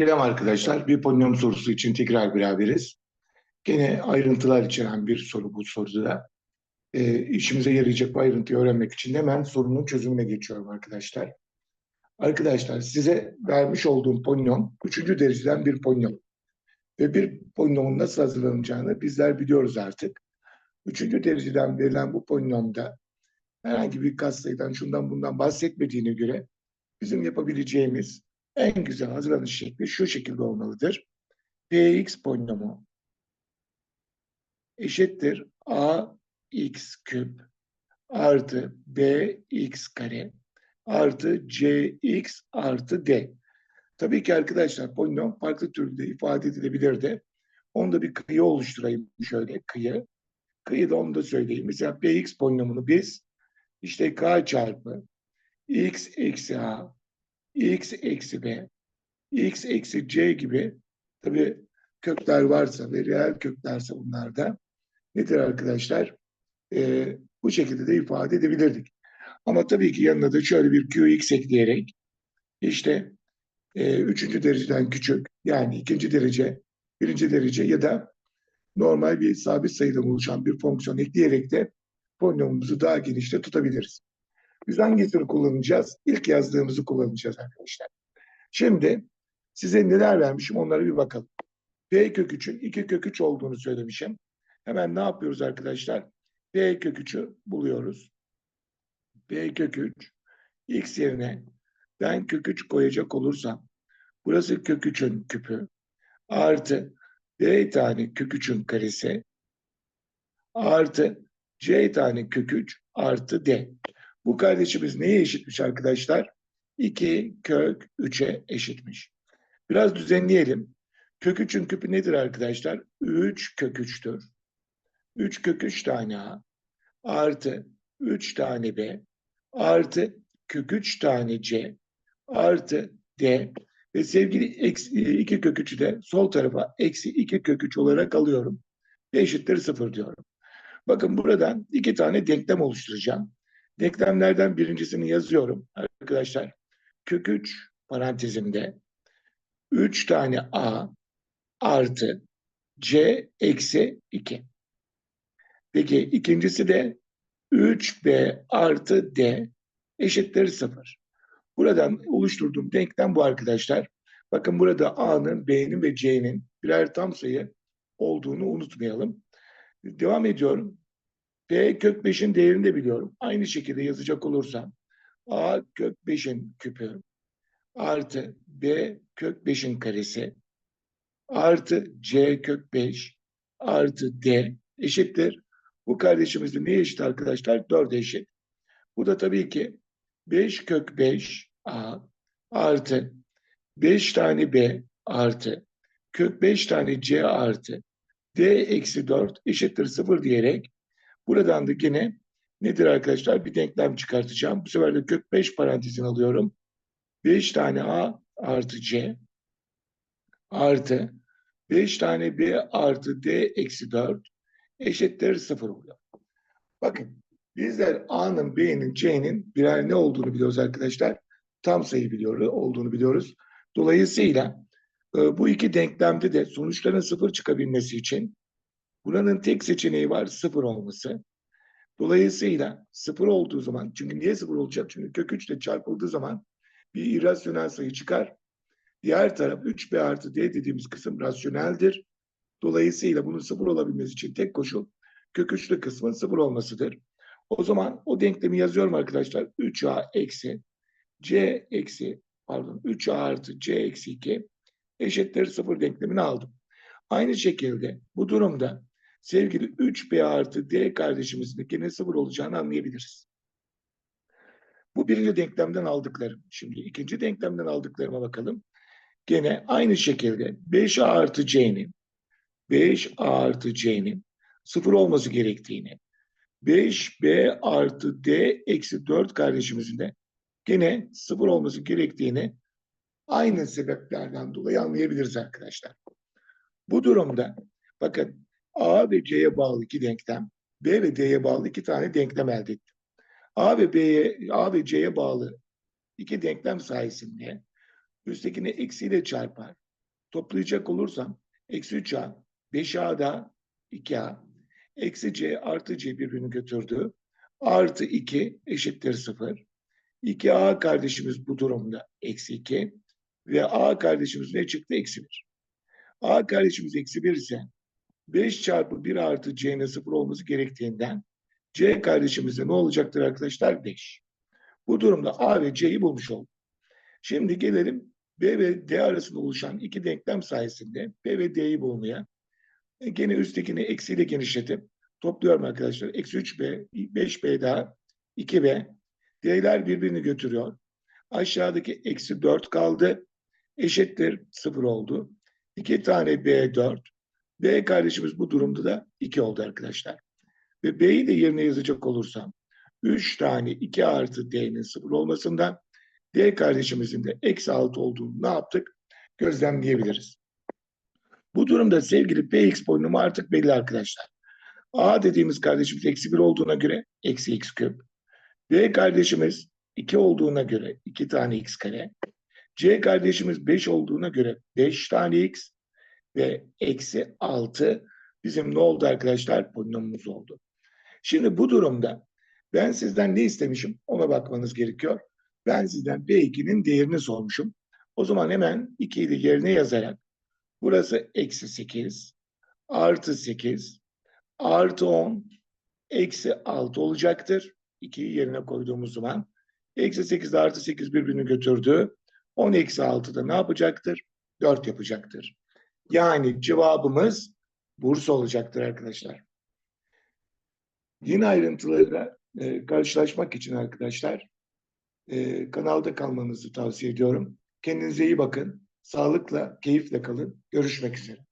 Selam arkadaşlar. Bir polinom sorusu için tekrar beraberiz. Gene ayrıntılar içeren bir soru bu soruda. E, işimize yarayacak bu ayrıntıyı öğrenmek için hemen sorunun çözümüne geçiyorum arkadaşlar. Arkadaşlar size vermiş olduğum polinom üçüncü dereceden bir polinom. Ve bir polinomun nasıl hazırlanacağını bizler biliyoruz artık. Üçüncü dereceden verilen bu polinomda herhangi bir katsayıdan şundan bundan bahsetmediğine göre bizim yapabileceğimiz en güzel hazırlanış şekli şu şekilde olmalıdır. Px polinomu eşittir ax küp artı bx kare artı cx artı d. Tabii ki arkadaşlar polinom farklı türlü ifade edilebilir de onu da bir kıyı oluşturayım şöyle kıyı. Kıyı da onu da söyleyeyim. Mesela px polinomunu biz işte k çarpı x eksi a x eksi b, x eksi c gibi tabi kökler varsa ve reel köklerse bunlarda nedir arkadaşlar? Ee, bu şekilde de ifade edebilirdik. Ama tabii ki yanına da şöyle bir qx ekleyerek işte e, üçüncü dereceden küçük yani ikinci derece, birinci derece ya da normal bir sabit sayıdan oluşan bir fonksiyon ekleyerek de polinomumuzu daha genişte tutabiliriz. Biz hangisini kullanacağız? İlk yazdığımızı kullanacağız arkadaşlar. Şimdi size neler vermişim onlara bir bakalım. P kök 3'ün 2 kök 3 olduğunu söylemişim. Hemen ne yapıyoruz arkadaşlar? P kök 3'ü buluyoruz. P kök 3 x yerine ben kök 3 koyacak olursam burası kök 3'ün küpü artı d tane kök 3'ün karesi artı c tane kök 3 artı d. Bu kardeşimiz neye eşitmiş arkadaşlar? 2 kök 3'e eşitmiş. Biraz düzenleyelim. Kök 3'ün küpü nedir arkadaşlar? 3 kök 3'tür. 3 kök 3 tane A artı 3 tane B artı kök 3 tane C artı D ve sevgili eksi 2 kök 3'ü de sol tarafa eksi 2 kök 3 olarak alıyorum. Eşittir 0 diyorum. Bakın buradan iki tane denklem oluşturacağım. Denklemlerden birincisini yazıyorum arkadaşlar. Kök 3 parantezinde 3 tane a artı c eksi 2. Peki ikincisi de 3b artı d eşittir 0. Buradan oluşturduğum denklem bu arkadaşlar. Bakın burada a'nın, b'nin ve c'nin birer tam sayı olduğunu unutmayalım. Devam ediyorum. P kök 5'in değerini de biliyorum. Aynı şekilde yazacak olursam A kök 5'in küpü artı B kök 5'in karesi artı C kök 5 artı D eşittir. Bu kardeşimizin neye eşit arkadaşlar? 4 eşit. Bu da tabii ki 5 kök 5 A artı 5 tane B artı kök 5 tane C artı D eksi 4 eşittir 0 diyerek Buradan da yine nedir arkadaşlar? Bir denklem çıkartacağım. Bu sefer de kök 5 parantezini alıyorum. 5 tane A artı C artı 5 tane B artı D eksi 4 eşittir 0 oluyor. Bakın bizler A'nın, B'nin, C'nin birer ne olduğunu biliyoruz arkadaşlar. Tam sayı biliyoruz, olduğunu biliyoruz. Dolayısıyla e, bu iki denklemde de sonuçların sıfır çıkabilmesi için Buranın tek seçeneği var sıfır olması. Dolayısıyla sıfır olduğu zaman, çünkü niye sıfır olacak? Çünkü kök 3 ile çarpıldığı zaman bir irrasyonel sayı çıkar. Diğer taraf 3b artı d dediğimiz kısım rasyoneldir. Dolayısıyla bunun sıfır olabilmesi için tek koşul kök 3'lü kısmın sıfır olmasıdır. O zaman o denklemi yazıyorum arkadaşlar. 3a eksi c eksi pardon 3a artı c eksi 2 eşittir sıfır denklemini aldım. Aynı şekilde bu durumda sevgili 3B artı D kardeşimizin gene sıfır olacağını anlayabiliriz. Bu birinci denklemden aldıklarım. Şimdi ikinci denklemden aldıklarıma bakalım. Gene aynı şekilde 5A artı C'nin 5A artı C'nin sıfır olması gerektiğini 5B artı D eksi 4 kardeşimizin de gene sıfır olması gerektiğini aynı sebeplerden dolayı anlayabiliriz arkadaşlar. Bu durumda bakın A ve C'ye bağlı iki denklem, B ve D'ye bağlı iki tane denklem elde ettim. A ve B'ye, A ve C'ye bağlı iki denklem sayesinde üsttekini eksiyle çarpar. toplayacak olursam eksi 3a, 5a da 2a, eksi c artı c birbirini götürdü. Artı 2 eşittir 0. 2a kardeşimiz bu durumda eksi 2 ve a kardeşimiz ne çıktı? Eksi 1. a kardeşimiz eksi 1 ise 5 çarpı 1 artı c'nin 0 olması gerektiğinden c kardeşimizde ne olacaktır arkadaşlar? 5. Bu durumda a ve c'yi bulmuş olduk. Şimdi gelelim B ve D arasında oluşan iki denklem sayesinde B ve D'yi bulmaya. E, Gene üsttekini eksiyle genişletip topluyorum arkadaşlar. Eksi 3B, 5B daha 2B. D'ler birbirini götürüyor. Aşağıdaki eksi 4 kaldı. Eşittir 0 oldu. 2 tane B 4. B kardeşimiz bu durumda da 2 oldu arkadaşlar. Ve B'yi de yerine yazacak olursam 3 tane 2 artı D'nin 0 olmasından D kardeşimizin de eksi 6 olduğunu ne yaptık? Gözlemleyebiliriz. Bu durumda sevgili Px polinomu artık belli arkadaşlar. A dediğimiz kardeşimiz eksi 1 olduğuna göre eksi x küp. D kardeşimiz 2 olduğuna göre 2 tane x kare. C kardeşimiz 5 olduğuna göre 5 tane x ve eksi 6 bizim ne oldu arkadaşlar? Polinomumuz oldu. Şimdi bu durumda ben sizden ne istemişim ona bakmanız gerekiyor. Ben sizden B2'nin değerini sormuşum. O zaman hemen 2'yi de yerine yazarak burası eksi 8 artı 8 artı 10 eksi 6 olacaktır. 2'yi yerine koyduğumuz zaman eksi 8 artı 8 birbirini götürdü. 10 eksi 6 da ne yapacaktır? 4 yapacaktır. Yani cevabımız Bursa olacaktır arkadaşlar. Yeni ayrıntılarla e, karşılaşmak için arkadaşlar e, kanalda kalmanızı tavsiye ediyorum. Kendinize iyi bakın. Sağlıkla, keyifle kalın. Görüşmek üzere.